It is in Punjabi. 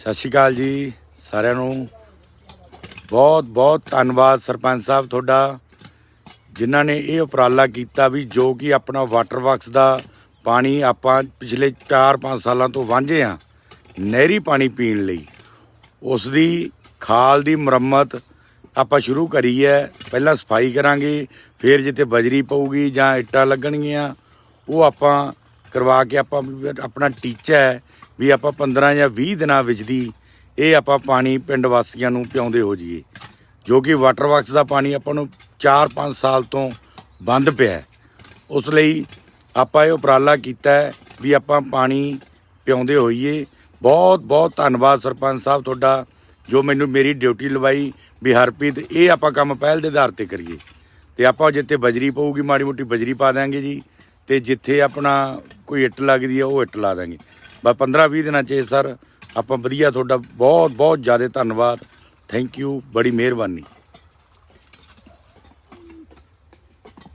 ਸਤਿ ਸ਼੍ਰੀ ਅਕਾਲ ਜੀ ਸਾਰਿਆਂ ਨੂੰ। ਬਹੁਤ ਬਹੁਤ ਧੰਨਵਾਦ ਸਰਪੰਚ ਸਾਹਿਬ ਤੁਹਾਡਾ, ਜਿਨ੍ਹਾਂ ਨੇ ਇਹ ਉਪਰਾਲਾ ਕੀਤਾ ਵੀ ਜੋ ਕਿ ਆਪਣਾ ਵਾਟਰ ਵਰਕਸ ਦਾ ਪਾਣੀ ਆਪਾਂ ਪਿਛਲੇ 4-5 ਸਾਲਾਂ ਤੋਂ ਵਾਂਝੇ ਆ ਨਹਿਰੀ ਪਾਣੀ ਪੀਣ ਲਈ। ਉਸ ਦੀ ਖਾਲ ਦੀ ਮੁਰੰਮਤ ਆਪਾਂ ਸ਼ੁਰੂ ਕਰੀ ਹੈ ਪਹਿਲਾਂ ਸਫ਼ਾਈ ਕਰਾਂਗੇ, ਫਿਰ ਜਿੱਥੇ ਬਜਰੀ ਪਊਗੀ ਜਾਂ ਇੱਟਾਂ ਲੱਗਣਗੀਆਂ, ਉਹ ਆਪਾਂ ਕਰਵਾ ਕੇ ਆਪਾਂ ਆਪਣਾ ਟੀਚਾ ਹੈ ਵੀ ਆਪਾਂ 15 ਜਾਂ 20 ਦਿਨਾਂ ਵਿੱਚ ਦੀ ਇਹ ਆਪਾਂ ਪਾਣੀ ਪਿੰਡ ਵਾਸੀਆਂ ਨੂੰ ਪਿਆਉਂਦੇ ਹੋ ਜਾਈਏ। ਜੋ ਕਿ ਵਾਟਰ ਵਰਕਸ ਦਾ ਪਾਣੀ ਆਪਾਂ ਨੂੰ 4-5 ਸਾਲ ਤੋਂ ਬੰਦ ਪਿਆ ਉਸ ਲਈ ਆਪਾਂ ਇਹ ਉਪਰਾਲਾ ਕੀਤਾ ਵੀ ਆਪਾਂ ਪਾਣੀ ਪਿਆਉਂਦੇ ਹੋਈਏ। ਬਹੁਤ ਬਹੁਤ ਧੰਨਵਾਦ ਸਰਪੰਚ ਸਾਹਿਬ ਤੁਹਾਡਾ ਜੋ ਮੈਨੂੰ ਮੇਰੀ ਡਿਊਟੀ ਲਵਾਈ ਵੀ ਹਰਪ੍ਰੀਤ, ਇਹ ਆਪਾਂ ਕੰਮ ਪਹਿਲ ਦੇ ਆਧਾਰ ਤੇ ਕਰੀਏ। ਤੇ ਆਪਾਂ ਜਿੱਥੇ ਬਜਰੀ ਪਊਗੀ, ਮਾੜੀ ਮੋਟੀ ਬਜਰੀ ਪਾ ਦਾਂਗੇ ਜੀ। ਤੇ ਜਿੱਥੇ ਆਪਣਾ ਕੋਈ ਇੱਟ ਲੱਗਦੀ ਆ, ਉਹ ਇੱਟ ਲਾ ਦਾਂਗੇ। ਬਸ 15 20 ਦਿਨਾਂ ਚ ਸਰ, ਆਪਾਂ ਵਧੀਆ ਤੁਹਾਡਾ ਬਹੁਤ ਬਹੁਤ ਜ਼ਿਆਦਾ ਧੰਨਵਾਦ। ਥੈਂਕ ਯੂ ਬੜੀ ਮਿਹਰਬਾਨੀ।